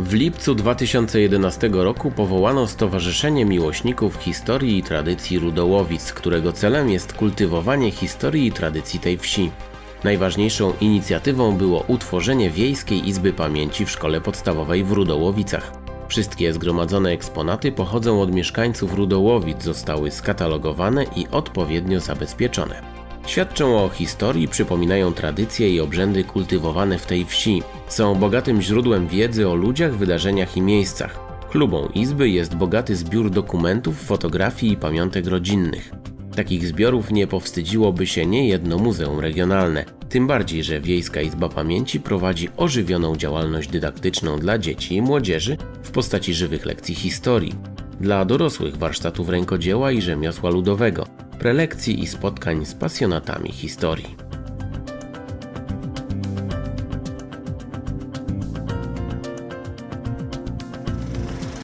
W lipcu 2011 roku powołano Stowarzyszenie Miłośników Historii i Tradycji Rudołowic, którego celem jest kultywowanie historii i tradycji tej wsi. Najważniejszą inicjatywą było utworzenie Wiejskiej Izby Pamięci w Szkole Podstawowej w Rudołowicach. Wszystkie zgromadzone eksponaty pochodzą od mieszkańców Rudołowic, zostały skatalogowane i odpowiednio zabezpieczone. Świadczą o historii, przypominają tradycje i obrzędy kultywowane w tej wsi. Są bogatym źródłem wiedzy o ludziach, wydarzeniach i miejscach. Klubą Izby jest bogaty zbiór dokumentów, fotografii i pamiątek rodzinnych. Takich zbiorów nie powstydziłoby się niejedno muzeum regionalne. Tym bardziej, że Wiejska Izba Pamięci prowadzi ożywioną działalność dydaktyczną dla dzieci i młodzieży w postaci żywych lekcji historii. Dla dorosłych warsztatów rękodzieła i rzemiosła ludowego, prelekcji i spotkań z pasjonatami historii.